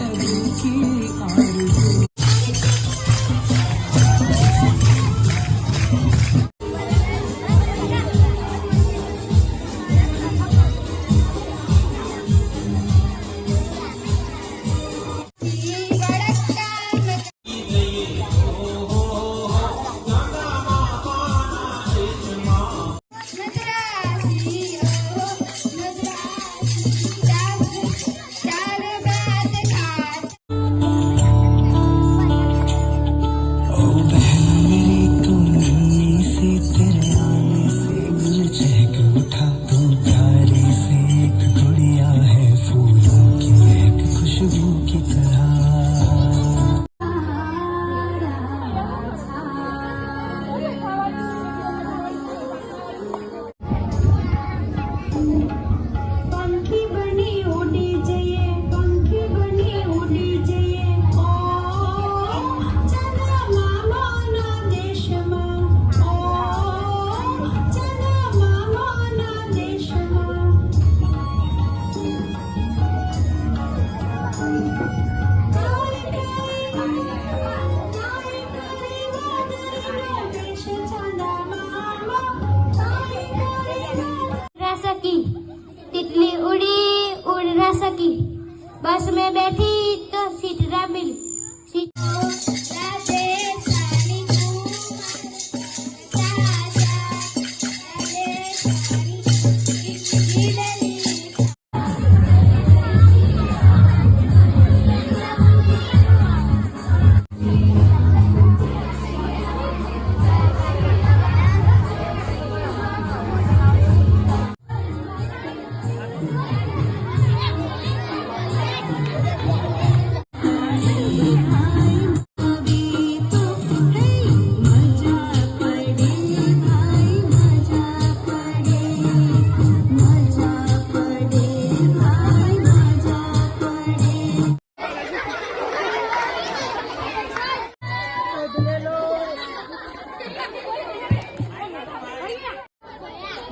ஆறுதல்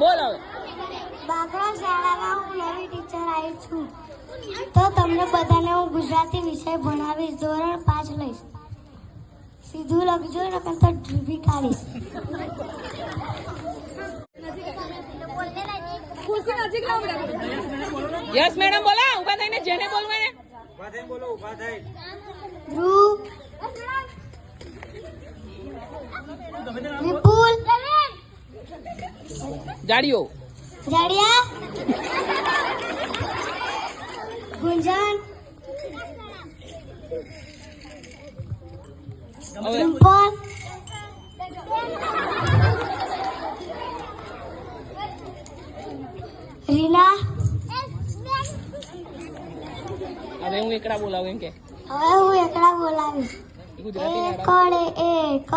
બોલ હવે. બાગડા શાળામાં હું નવી ટીચર આવી છું. તો તમને બધાને હું ગુજરાતી વિષય ભણાવીશ ધોરણ પાંચ લઈશ. સીધું લખજો ને તો ડ્રીબી કાઢીશ યસ મેડમ બોલા. ઊભા થઈને જેને બોલવું એને ધ્રુવ વિપુલ જાડીઓ જાડિયા ગુંજન. ડિમ્પલ રીના. હવે હું એકડા બોલાવું એમ કે? હવે હું એકડા બોલાવીશ. ગુજરાતી એક.